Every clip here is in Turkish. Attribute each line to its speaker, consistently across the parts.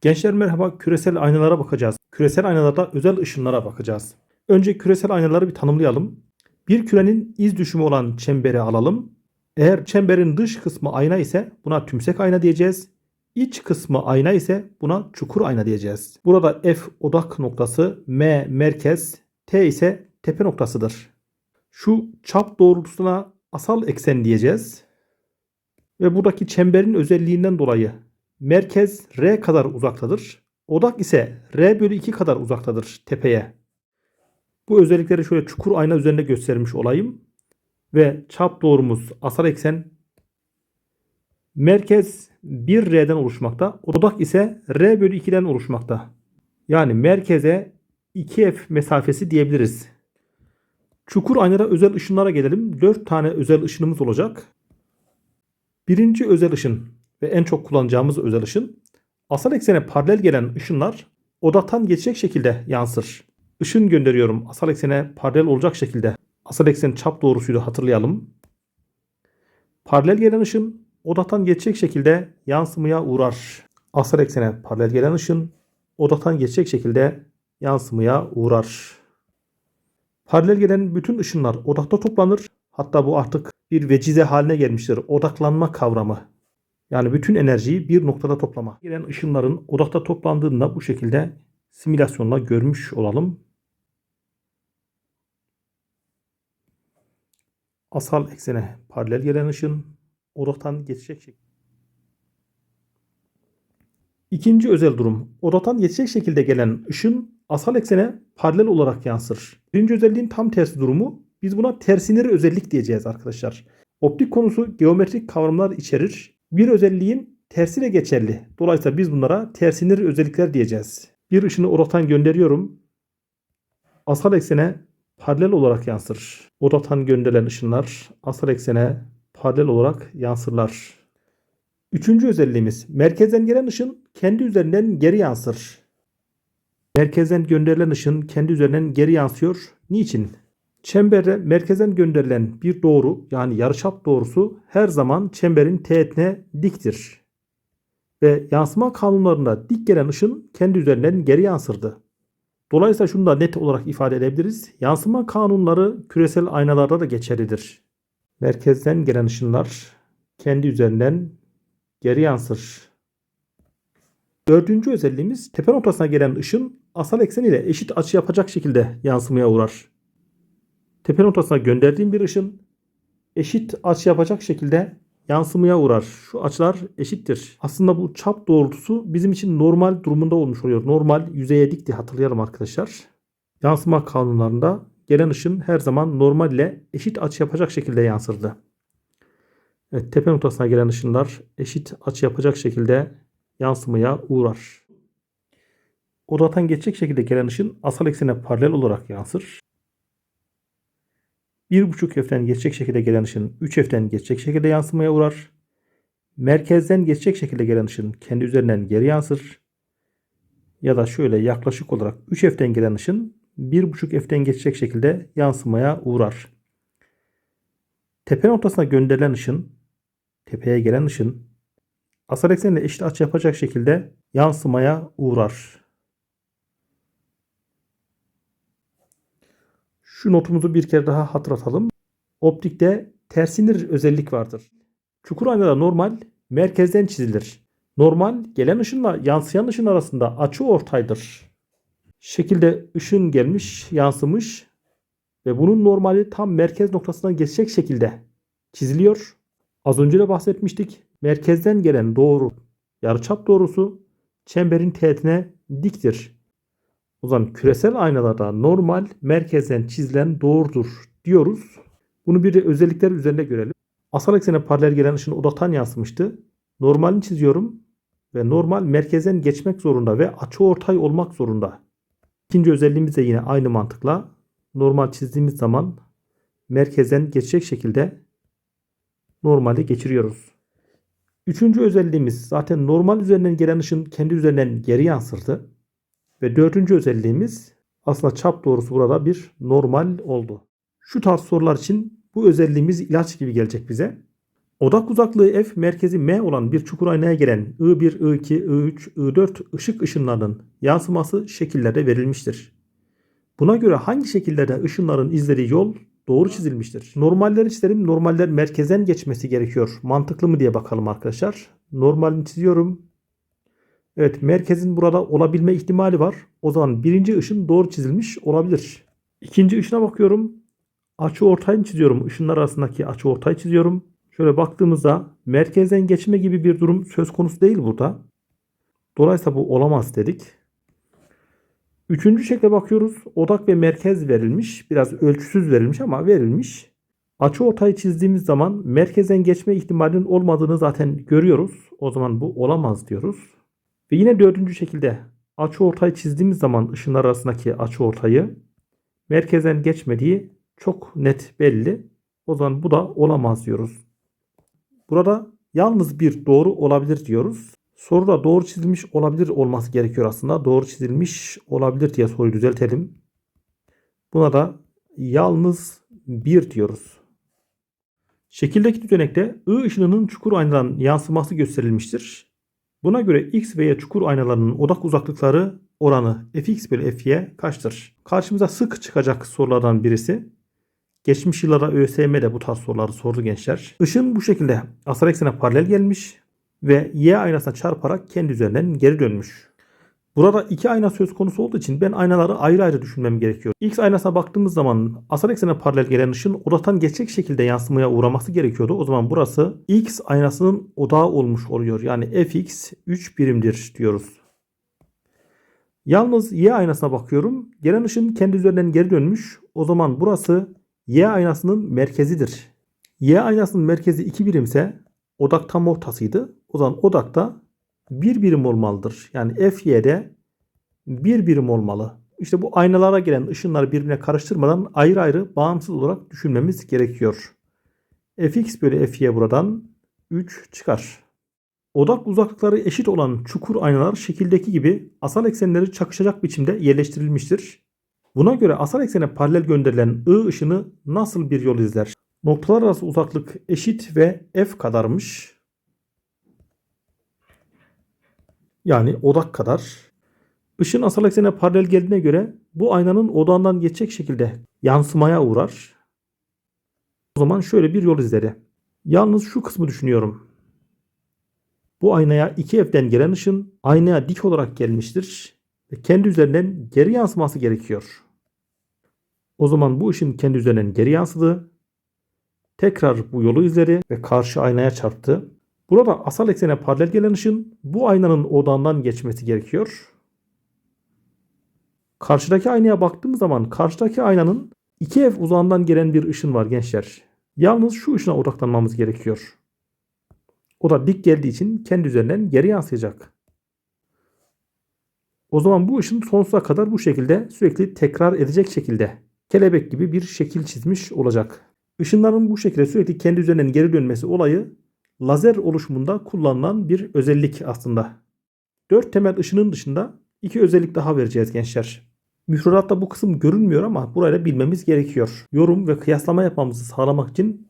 Speaker 1: Gençler merhaba, küresel aynalara bakacağız. Küresel aynalarda özel ışınlara bakacağız. Önce küresel aynaları bir tanımlayalım. Bir kürenin iz düşümü olan çemberi alalım. Eğer çemberin dış kısmı ayna ise buna tümsek ayna diyeceğiz. İç kısmı ayna ise buna çukur ayna diyeceğiz. Burada F odak noktası, M merkez, T ise tepe noktasıdır. Şu çap doğrultusuna asal eksen diyeceğiz. Ve buradaki çemberin özelliğinden dolayı merkez R kadar uzaktadır. Odak ise R bölü 2 kadar uzaktadır tepeye. Bu özellikleri şöyle çukur ayna üzerinde göstermiş olayım. Ve çap doğrumuz asal eksen. Merkez 1R'den oluşmakta. Odak ise R bölü 2'den oluşmakta. Yani merkeze 2F mesafesi diyebiliriz. Çukur aynada özel ışınlara gelelim. 4 tane özel ışınımız olacak. Birinci özel ışın ve en çok kullanacağımız özel ışın asal eksene paralel gelen ışınlar odaktan geçecek şekilde yansır. Işın gönderiyorum asal eksene paralel olacak şekilde. Asal eksen çap doğrusuydu hatırlayalım. Paralel gelen ışın odaktan geçecek şekilde yansımaya uğrar. Asal eksene paralel gelen ışın odaktan geçecek şekilde yansımaya uğrar. Paralel gelen bütün ışınlar odakta toplanır. Hatta bu artık bir vecize haline gelmiştir. Odaklanma kavramı. Yani bütün enerjiyi bir noktada toplama. Gelen ışınların odakta toplandığında bu şekilde simülasyonla görmüş olalım. Asal eksene paralel gelen ışın odaktan geçecek şekilde. İkinci özel durum. Odaktan geçecek şekilde gelen ışın asal eksene paralel olarak yansır. Birinci özelliğin tam tersi durumu. Biz buna tersineri özellik diyeceğiz arkadaşlar. Optik konusu geometrik kavramlar içerir. Bir özelliğin tersiyle geçerli. Dolayısıyla biz bunlara tersineri özellikler diyeceğiz. Bir ışını odaktan gönderiyorum. Asal eksene paralel olarak yansır. Odaktan gönderilen ışınlar asal eksene paralel olarak yansırlar. Üçüncü özelliğimiz merkezden gelen ışın kendi üzerinden geri yansır. Merkezden gönderilen ışın kendi üzerinden geri yansıyor. Niçin? Çemberde merkezden gönderilen bir doğru yani yarıçap doğrusu her zaman çemberin teğetine diktir. Ve yansıma kanunlarında dik gelen ışın kendi üzerinden geri yansırdı. Dolayısıyla şunu da net olarak ifade edebiliriz. Yansıma kanunları küresel aynalarda da geçerlidir. Merkezden gelen ışınlar kendi üzerinden geri yansır. Dördüncü özelliğimiz tepe noktasına gelen ışın asal eksen ile eşit açı yapacak şekilde yansımaya uğrar. Tepe noktasına gönderdiğim bir ışın eşit açı yapacak şekilde yansımaya uğrar. Şu açılar eşittir. Aslında bu çap doğrultusu bizim için normal durumunda olmuş oluyor. Normal yüzeye dikti hatırlayalım arkadaşlar. Yansıma kanunlarında gelen ışın her zaman normal ile eşit açı yapacak şekilde yansırdı. Evet, tepe noktasına gelen ışınlar eşit açı yapacak şekilde yansımaya uğrar. Odaktan geçecek şekilde gelen ışın asal eksene paralel olarak yansır. 1.5 F'den geçecek şekilde gelen ışın 3 F'den geçecek şekilde yansımaya uğrar. Merkezden geçecek şekilde gelen ışın kendi üzerinden geri yansır. Ya da şöyle yaklaşık olarak 3 F'den gelen ışın 1.5 F'den geçecek şekilde yansımaya uğrar. Tepe noktasına gönderilen ışın, tepeye gelen ışın asal eksenle eşit açı yapacak şekilde yansımaya uğrar. Şu notumuzu bir kere daha hatırlatalım. Optikte tersinir özellik vardır. Çukur aynada normal merkezden çizilir. Normal gelen ışınla yansıyan ışın arasında açı ortaydır. Şekilde ışın gelmiş, yansımış ve bunun normali tam merkez noktasından geçecek şekilde çiziliyor. Az önce de bahsetmiştik. Merkezden gelen doğru yarıçap doğrusu çemberin teğetine diktir. O zaman küresel aynalarda normal merkezden çizilen doğrudur diyoruz. Bunu bir de özellikler üzerinde görelim. Asal eksene paralel gelen ışın odaktan yansımıştı. Normalini çiziyorum ve normal merkezden geçmek zorunda ve açı ortay olmak zorunda. İkinci özelliğimiz de yine aynı mantıkla normal çizdiğimiz zaman merkezden geçecek şekilde normali geçiriyoruz. Üçüncü özelliğimiz zaten normal üzerinden gelen ışın kendi üzerinden geri yansırdı. Ve dördüncü özelliğimiz aslında çap doğrusu burada bir normal oldu. Şu tarz sorular için bu özelliğimiz ilaç gibi gelecek bize. Odak uzaklığı f merkezi m olan bir çukur aynaya gelen I1, I2, I3, I4 ışık ışınlarının yansıması şekillerde verilmiştir. Buna göre hangi şekillerde ışınların izlediği yol doğru çizilmiştir? Normalleri çizelim. Normaller merkezden geçmesi gerekiyor. Mantıklı mı diye bakalım arkadaşlar. Normalini çiziyorum. Evet merkezin burada olabilme ihtimali var. O zaman birinci ışın doğru çizilmiş olabilir. İkinci ışına bakıyorum. Açı ortayını çiziyorum. Işınlar arasındaki açı ortayı çiziyorum. Şöyle baktığımızda merkezden geçme gibi bir durum söz konusu değil burada. Dolayısıyla bu olamaz dedik. Üçüncü şekle bakıyoruz. Odak ve merkez verilmiş. Biraz ölçüsüz verilmiş ama verilmiş. Açı ortayı çizdiğimiz zaman merkezden geçme ihtimalinin olmadığını zaten görüyoruz. O zaman bu olamaz diyoruz. Ve yine dördüncü şekilde açı ortayı çizdiğimiz zaman ışınlar arasındaki açı ortayı merkezden geçmediği çok net belli. O zaman bu da olamaz diyoruz. Burada yalnız bir doğru olabilir diyoruz. Soruda doğru çizilmiş olabilir olması gerekiyor aslında. Doğru çizilmiş olabilir diye soruyu düzeltelim. Buna da yalnız bir diyoruz. Şekildeki düzenekte I ışınının çukur aynadan yansıması gösterilmiştir. Buna göre X ve Y çukur aynalarının odak uzaklıkları oranı fx bölü fy kaçtır? Karşımıza sık çıkacak sorulardan birisi. Geçmiş yıllarda ÖSYM bu tarz soruları sordu gençler. Işın bu şekilde asal eksene paralel gelmiş ve Y aynasına çarparak kendi üzerinden geri dönmüş. Burada iki ayna söz konusu olduğu için ben aynaları ayrı ayrı düşünmem gerekiyor. X aynasına baktığımız zaman asal eksene paralel gelen ışın odaktan geçecek şekilde yansımaya uğraması gerekiyordu. O zaman burası X aynasının odağı olmuş oluyor. Yani fx 3 birimdir diyoruz. Yalnız Y aynasına bakıyorum. Gelen ışın kendi üzerinden geri dönmüş. O zaman burası Y aynasının merkezidir. Y aynasının merkezi 2 birimse odak tam ortasıydı. O zaman odakta 1 birim olmalıdır. Yani FY'de 1 birim olmalı. İşte bu aynalara gelen ışınları birbirine karıştırmadan ayrı ayrı bağımsız olarak düşünmemiz gerekiyor. fx bölü fy buradan 3 çıkar. Odak uzaklıkları eşit olan çukur aynalar şekildeki gibi asal eksenleri çakışacak biçimde yerleştirilmiştir. Buna göre asal eksene paralel gönderilen I ışını nasıl bir yol izler? Noktalar arası uzaklık eşit ve f kadarmış. Yani odak kadar. Işın asal eksene paralel geldiğine göre bu aynanın odağından geçecek şekilde yansımaya uğrar. O zaman şöyle bir yol izleri. Yalnız şu kısmı düşünüyorum. Bu aynaya 2F'den gelen ışın aynaya dik olarak gelmiştir ve kendi üzerinden geri yansıması gerekiyor. O zaman bu ışın kendi üzerinden geri yansıdı. Tekrar bu yolu izleri ve karşı aynaya çarptı. Burada asal eksene paralel gelen ışın bu aynanın odağından geçmesi gerekiyor. Karşıdaki aynaya baktığımız zaman karşıdaki aynanın 2F uzağından gelen bir ışın var gençler. Yalnız şu ışına odaklanmamız gerekiyor. O da dik geldiği için kendi üzerinden geri yansıyacak. O zaman bu ışın sonsuza kadar bu şekilde sürekli tekrar edecek şekilde kelebek gibi bir şekil çizmiş olacak. Işınların bu şekilde sürekli kendi üzerinden geri dönmesi olayı lazer oluşumunda kullanılan bir özellik aslında. Dört temel ışının dışında iki özellik daha vereceğiz gençler. Müfredatta bu kısım görünmüyor ama burayla bilmemiz gerekiyor. Yorum ve kıyaslama yapmamızı sağlamak için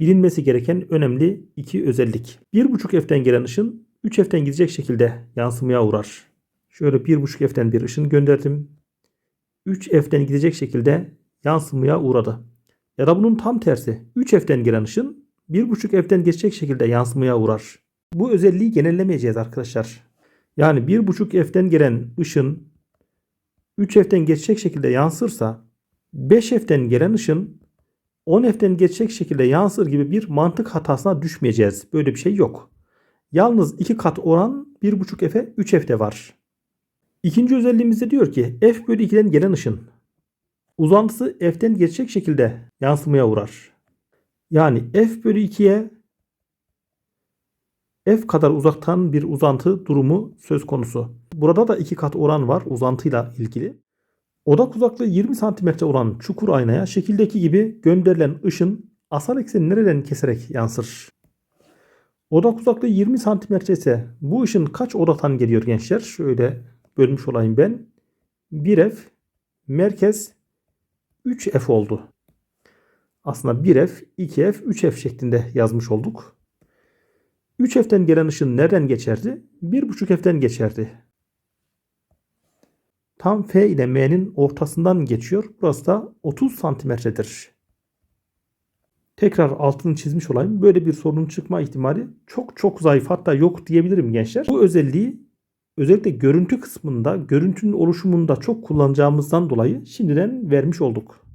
Speaker 1: bilinmesi gereken önemli iki özellik. 1.5 F'den gelen ışın 3 F'den gidecek şekilde yansımaya uğrar. Şöyle 1.5 F'den bir ışın gönderdim. 3 F'den gidecek şekilde yansımaya uğradı. Ya da bunun tam tersi. 3 F'den gelen ışın 1.5 F'den geçecek şekilde yansımaya uğrar. Bu özelliği genellemeyeceğiz arkadaşlar. Yani 1.5 F'den gelen ışın 3 F'den geçecek şekilde yansırsa 5 F'den gelen ışın 10 F'den geçecek şekilde yansır gibi bir mantık hatasına düşmeyeceğiz. Böyle bir şey yok. Yalnız 2 kat oran 1.5 F'e 3 F'de var. İkinci özelliğimizde diyor ki f bölü 2'den gelen ışın uzantısı f'ten geçecek şekilde yansımaya uğrar. Yani f bölü 2'ye f kadar uzaktan bir uzantı durumu söz konusu. Burada da iki kat oran var uzantıyla ilgili. Odak uzaklığı 20 cm olan çukur aynaya şekildeki gibi gönderilen ışın asal ekseni nereden keserek yansır? Odak uzaklığı 20 cm ise bu ışın kaç odaktan geliyor gençler? Şöyle bölmüş olayım ben. 1F merkez 3F oldu. Aslında 1F, 2F, 3F şeklinde yazmış olduk. 3F'den gelen ışın nereden geçerdi? 1.5F'den geçerdi. Tam F ile M'nin ortasından geçiyor. Burası da 30 santimetredir. Tekrar altını çizmiş olayım. Böyle bir sorunun çıkma ihtimali çok çok zayıf hatta yok diyebilirim gençler. Bu özelliği özellikle görüntü kısmında, görüntünün oluşumunda çok kullanacağımızdan dolayı şimdiden vermiş olduk.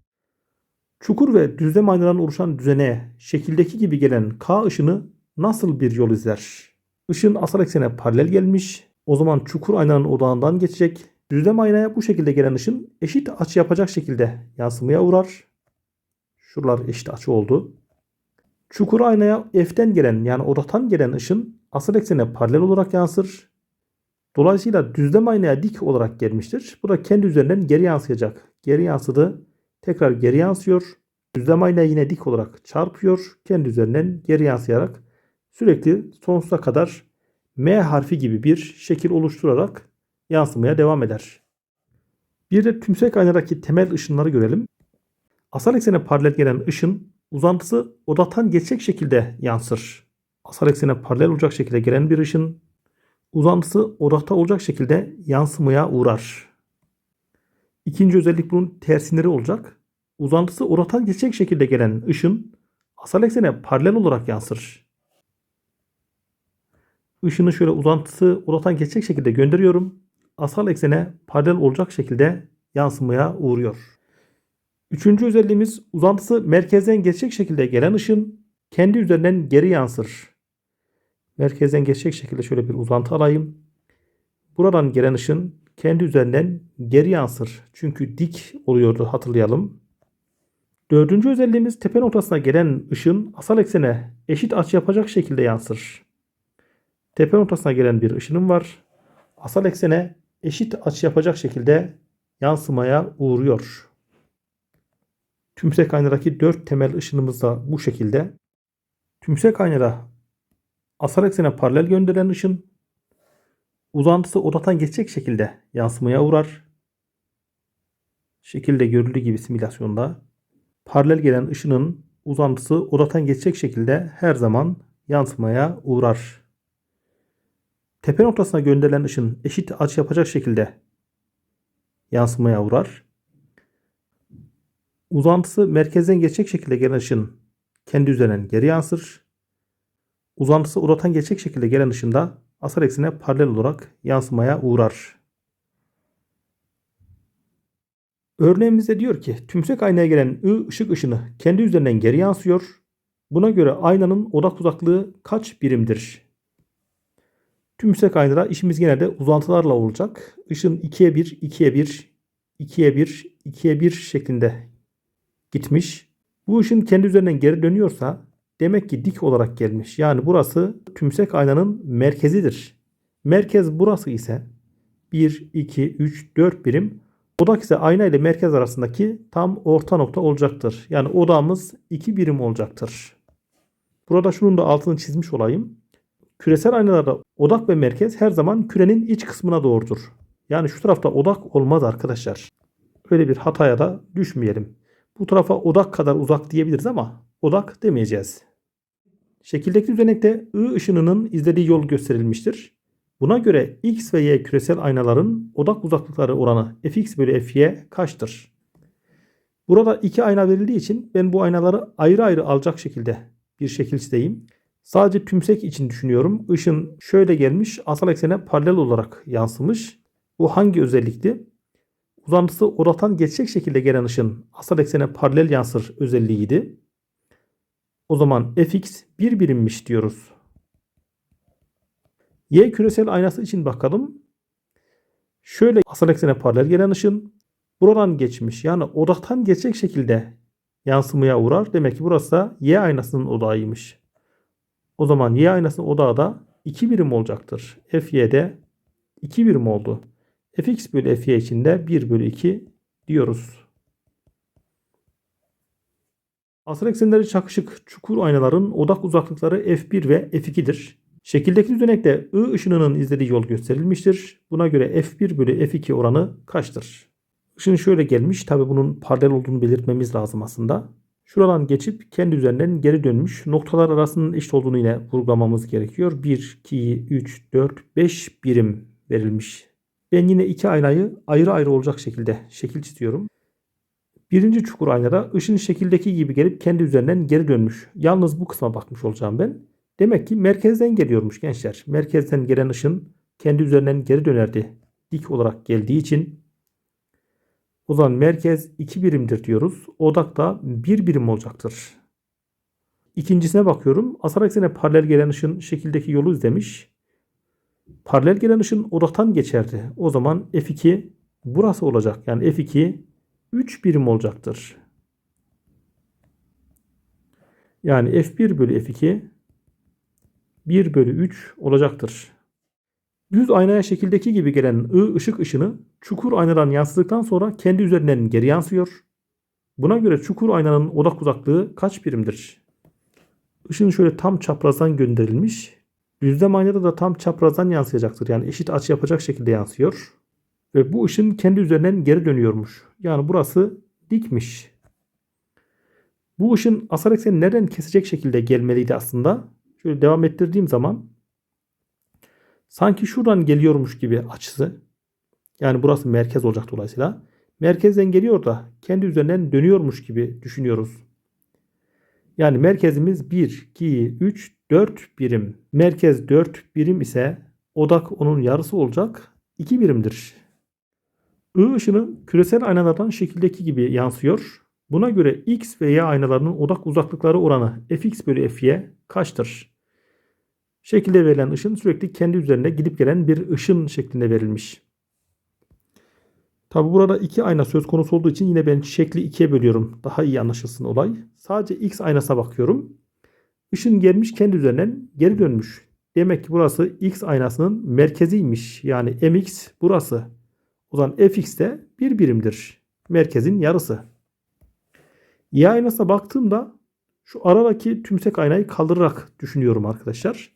Speaker 1: Çukur ve düzlem aynadan oluşan düzene şekildeki gibi gelen K ışını nasıl bir yol izler? Işın asal eksene paralel gelmiş. O zaman çukur aynanın odağından geçecek. Düzlem aynaya bu şekilde gelen ışın eşit açı yapacak şekilde yansımaya uğrar. Şuralar eşit açı oldu. Çukur aynaya F'den gelen yani odaktan gelen ışın asal eksene paralel olarak yansır. Dolayısıyla düzlem aynaya dik olarak gelmiştir. Bu da kendi üzerinden geri yansıyacak. Geri yansıdı. Tekrar geri yansıyor. Düzlem aynaya yine dik olarak çarpıyor. Kendi üzerinden geri yansıyarak sürekli sonsuza kadar M harfi gibi bir şekil oluşturarak yansımaya devam eder. Bir de tümsek aynadaki temel ışınları görelim. Asal eksene paralel gelen ışın uzantısı odaktan geçecek şekilde yansır. Asal eksene paralel olacak şekilde gelen bir ışın uzantısı odakta olacak şekilde yansımaya uğrar. İkinci özellik bunun tersinleri olacak. Uzantısı odaktan geçecek şekilde gelen ışın asal eksene paralel olarak yansır. Işını şöyle uzantısı odaktan geçecek şekilde gönderiyorum. Asal eksene paralel olacak şekilde yansımaya uğruyor. Üçüncü özelliğimiz uzantısı merkezden geçecek şekilde gelen ışın kendi üzerinden geri yansır. Merkezden geçecek şekilde şöyle bir uzantı alayım. Buradan gelen ışın kendi üzerinden geri yansır. Çünkü dik oluyordu hatırlayalım. Dördüncü özelliğimiz tepe noktasına gelen ışın asal eksene eşit açı yapacak şekilde yansır. Tepe noktasına gelen bir ışınım var. Asal eksene eşit açı yapacak şekilde yansımaya uğruyor. Tümsek aynadaki dört temel ışınımız da bu şekilde. Tümsek aynada asal eksene paralel gönderilen ışın uzantısı odaktan geçecek şekilde yansımaya uğrar. Şekilde görüldüğü gibi simülasyonda paralel gelen ışının uzantısı odaktan geçecek şekilde her zaman yansımaya uğrar. Tepe noktasına gönderilen ışın eşit açı yapacak şekilde yansımaya uğrar. Uzantısı merkezden geçecek şekilde gelen ışın kendi üzerinden geri yansır. Uzantısı odaktan geçecek şekilde gelen ışın da asal eksene paralel olarak yansımaya uğrar. Örneğimizde diyor ki tümsek aynaya gelen I ışık ışını kendi üzerinden geri yansıyor. Buna göre aynanın odak uzaklığı kaç birimdir? Tümsek aynada işimiz genelde uzantılarla olacak. Işın 2'ye 1, 2'ye 1, 2'ye 1, 2'ye 1 şeklinde gitmiş. Bu ışın kendi üzerinden geri dönüyorsa demek ki dik olarak gelmiş. Yani burası tümsek aynanın merkezidir. Merkez burası ise 1, 2, 3, 4 birim. Odak ise ayna ile merkez arasındaki tam orta nokta olacaktır. Yani odağımız 2 birim olacaktır. Burada şunun da altını çizmiş olayım. Küresel aynalarda odak ve merkez her zaman kürenin iç kısmına doğrudur. Yani şu tarafta odak olmaz arkadaşlar. Öyle bir hataya da düşmeyelim. Bu tarafa odak kadar uzak diyebiliriz ama odak demeyeceğiz. Şekildeki düzenekte I ışınının izlediği yol gösterilmiştir. Buna göre X ve Y küresel aynaların odak uzaklıkları oranı Fx bölü Fy kaçtır? Burada iki ayna verildiği için ben bu aynaları ayrı ayrı alacak şekilde bir şekil çizeyim. Sadece tümsek için düşünüyorum. Işın şöyle gelmiş asal eksene paralel olarak yansımış. Bu hangi özellikti? Uzantısı odaktan geçecek şekilde gelen ışın asal eksene paralel yansır özelliğiydi. O zaman fx bir birimmiş diyoruz. Y küresel aynası için bakalım. Şöyle asal eksene paralel gelen ışın buradan geçmiş. Yani odaktan geçecek şekilde yansımaya uğrar. Demek ki burası da Y aynasının odağıymış. O zaman Y aynasının odağı da 2 birim olacaktır. Fy'de 2 birim oldu. Fx bölü Fy için de 1 bölü 2 diyoruz. Asal eksenleri çakışık çukur aynaların odak uzaklıkları f1 ve f2'dir. Şekildeki düzenekte I ışınının izlediği yol gösterilmiştir. Buna göre f1 bölü f2 oranı kaçtır? Işın şöyle gelmiş. Tabi bunun paralel olduğunu belirtmemiz lazım aslında. Şuradan geçip kendi üzerinden geri dönmüş. Noktalar arasının eşit olduğunu yine vurgulamamız gerekiyor. 1, 2, 3, 4, 5 birim verilmiş. Ben yine iki aynayı ayrı ayrı olacak şekilde şekil çiziyorum. Birinci çukur aynada ışın şekildeki gibi gelip kendi üzerinden geri dönmüş. Yalnız bu kısma bakmış olacağım ben. Demek ki merkezden geliyormuş gençler. Merkezden gelen ışın kendi üzerinden geri dönerdi. Dik olarak geldiği için o zaman merkez 2 birimdir diyoruz. Odak da 1 birim olacaktır. İkincisine bakıyorum. Asal eksene paralel gelen ışın şekildeki yolu izlemiş. Paralel gelen ışın odaktan geçerdi. O zaman F2 burası olacak. Yani F2 3 birim olacaktır. Yani F1 bölü F2 1 bölü 3 olacaktır. Düz aynaya şekildeki gibi gelen I ışık ışını çukur aynadan yansıdıktan sonra kendi üzerinden geri yansıyor. Buna göre çukur aynanın odak uzaklığı kaç birimdir? Işın şöyle tam çaprazdan gönderilmiş. Düzlem aynada da tam çaprazdan yansıyacaktır. Yani eşit açı yapacak şekilde yansıyor. Ve bu ışın kendi üzerinden geri dönüyormuş. Yani burası dikmiş. Bu ışın asal ekseni nereden kesecek şekilde gelmeliydi aslında. Şöyle devam ettirdiğim zaman sanki şuradan geliyormuş gibi açısı. Yani burası merkez olacak dolayısıyla. Merkezden geliyor da kendi üzerinden dönüyormuş gibi düşünüyoruz. Yani merkezimiz 1, 2, 3, 4 birim. Merkez 4 birim ise odak onun yarısı olacak 2 birimdir. I ışını küresel aynalardan şekildeki gibi yansıyor. Buna göre X ve Y aynalarının odak uzaklıkları oranı Fx bölü Fy kaçtır? Şekilde verilen ışın sürekli kendi üzerinde gidip gelen bir ışın şeklinde verilmiş. Tabi burada iki ayna söz konusu olduğu için yine ben şekli ikiye bölüyorum. Daha iyi anlaşılsın olay. Sadece X aynasına bakıyorum. Işın gelmiş kendi üzerinden geri dönmüş. Demek ki burası X aynasının merkeziymiş. Yani MX burası. O zaman Fx de bir birimdir. Merkezin yarısı. Y aynasına baktığımda şu aradaki tümsek aynayı kaldırarak düşünüyorum arkadaşlar.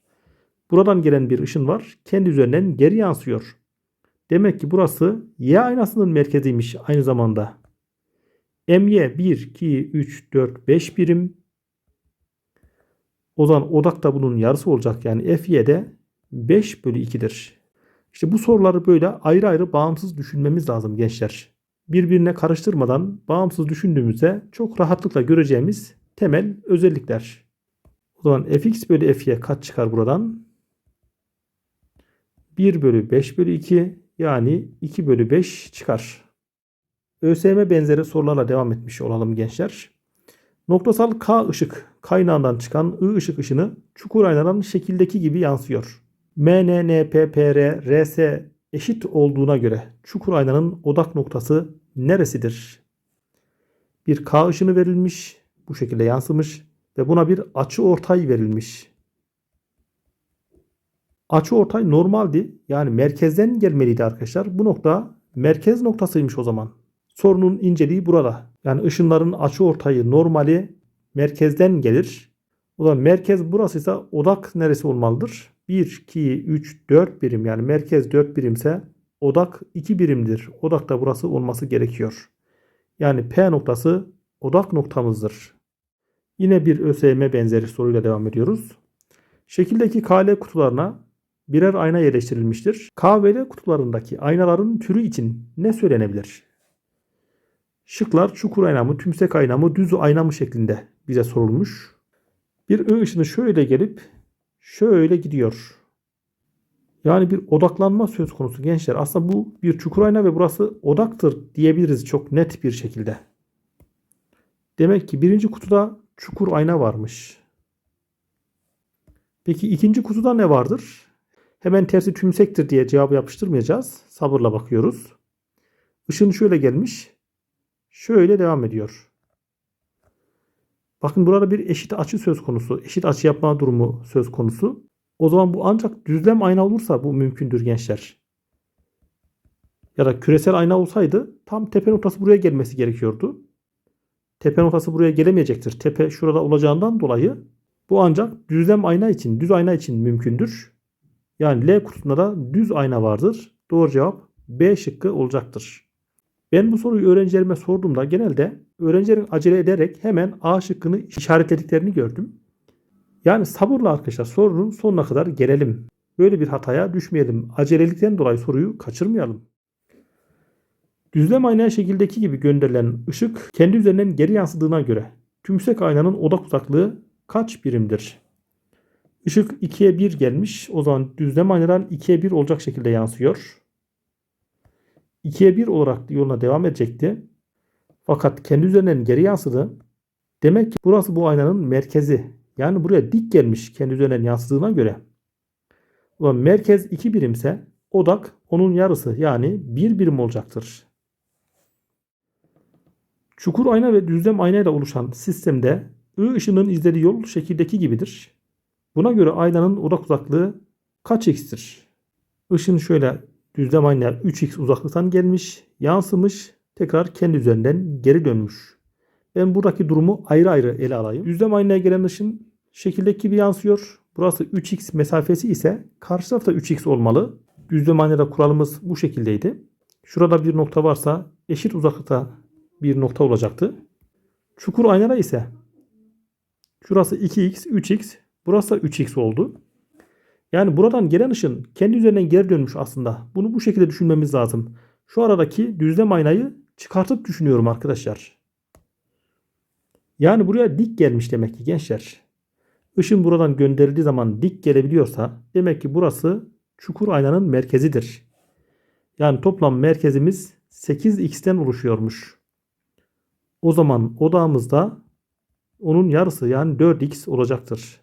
Speaker 1: Buradan gelen bir ışın var. Kendi üzerinden geri yansıyor. Demek ki burası Y aynasının merkeziymiş aynı zamanda. MY 1, 2, 3, 4, 5 birim. O zaman odak da bunun yarısı olacak. Yani FY de 5 bölü 2'dir. İşte bu soruları böyle ayrı ayrı bağımsız düşünmemiz lazım gençler. Birbirine karıştırmadan bağımsız düşündüğümüzde çok rahatlıkla göreceğimiz temel özellikler. O zaman fx bölü fy kaç çıkar buradan? 1 bölü 5 bölü 2 yani 2 bölü 5 çıkar. ÖSYM benzeri sorularla devam etmiş olalım gençler. Noktasal K ışık kaynağından çıkan I ışık ışını çukur aynadan şekildeki gibi yansıyor. MN, NP, PR, RS eşit olduğuna göre çukur aynanın odak noktası neresidir? Bir K ışını verilmiş, bu şekilde yansımış ve buna bir açı ortay verilmiş. Açı ortay normaldi. Yani merkezden gelmeliydi arkadaşlar. Bu nokta merkez noktasıymış o zaman. Sorunun inceliği burada. Yani ışınların açı ortayı normali merkezden gelir. O zaman merkez burasıysa odak neresi olmalıdır? 1, 2, 3, 4 birim yani merkez 4 birimse odak 2 birimdir. Odak da burası olması gerekiyor. Yani P noktası odak noktamızdır. Yine bir ÖSYM benzeri soruyla devam ediyoruz. Şekildeki KL kutularına birer ayna yerleştirilmiştir. K ve L kutularındaki aynaların türü için ne söylenebilir? Şıklar çukur ayna mı, tümsek ayna düz ayna mı şeklinde bize sorulmuş. Bir ı ışını şöyle gelip şöyle gidiyor. Yani bir odaklanma söz konusu gençler. Aslında bu bir çukur ayna ve burası odaktır diyebiliriz çok net bir şekilde. Demek ki birinci kutuda çukur ayna varmış. Peki ikinci kutuda ne vardır? Hemen tersi tümsektir diye cevabı yapıştırmayacağız. Sabırla bakıyoruz. Işın şöyle gelmiş. Şöyle devam ediyor. Bakın burada bir eşit açı söz konusu. Eşit açı yapma durumu söz konusu. O zaman bu ancak düzlem ayna olursa bu mümkündür gençler. Ya da küresel ayna olsaydı tam tepe noktası buraya gelmesi gerekiyordu. Tepe noktası buraya gelemeyecektir. Tepe şurada olacağından dolayı bu ancak düzlem ayna için, düz ayna için mümkündür. Yani L kutusunda da düz ayna vardır. Doğru cevap B şıkkı olacaktır. Ben bu soruyu öğrencilerime sorduğumda genelde öğrencilerin acele ederek hemen A şıkkını işaretlediklerini gördüm. Yani sabırla arkadaşlar sorunun sonuna kadar gelelim. Böyle bir hataya düşmeyelim. Acelelikten dolayı soruyu kaçırmayalım. Düzlem ayna şekildeki gibi gönderilen ışık kendi üzerinden geri yansıdığına göre tümsek aynanın odak uzaklığı kaç birimdir? Işık 2'ye 1 gelmiş. O zaman düzlem aynadan 2'ye 1 olacak şekilde yansıyor. 2'ye 1 olarak yoluna devam edecekti. Fakat kendi üzerinden geri yansıdı. Demek ki burası bu aynanın merkezi. Yani buraya dik gelmiş kendi üzerinden yansıdığına göre. Zaman merkez 2 birimse odak onun yarısı yani 1 birim olacaktır. Çukur ayna ve düzlem aynayla oluşan sistemde I ışının izlediği yol şekildeki gibidir. Buna göre aynanın odak uzaklığı kaç x'tir? Işın şöyle düzlem aynaya 3x uzaklıktan gelmiş, yansımış, tekrar kendi üzerinden geri dönmüş. Ben buradaki durumu ayrı ayrı ele alayım. Düzlem aynaya gelen ışın şekildeki gibi yansıyor. Burası 3x mesafesi ise karşı tarafta 3x olmalı. Düzlem aynada kuralımız bu şekildeydi. Şurada bir nokta varsa eşit uzaklıkta bir nokta olacaktı. Çukur aynada ise şurası 2x, 3x, burası da 3x oldu. Yani buradan gelen ışın kendi üzerinden geri dönmüş aslında. Bunu bu şekilde düşünmemiz lazım. Şu aradaki düzlem aynayı çıkartıp düşünüyorum arkadaşlar. Yani buraya dik gelmiş demek ki gençler. Işın buradan gönderildiği zaman dik gelebiliyorsa demek ki burası çukur aynanın merkezidir. Yani toplam merkezimiz 8x'ten oluşuyormuş. O zaman odağımızda onun yarısı yani 4x olacaktır.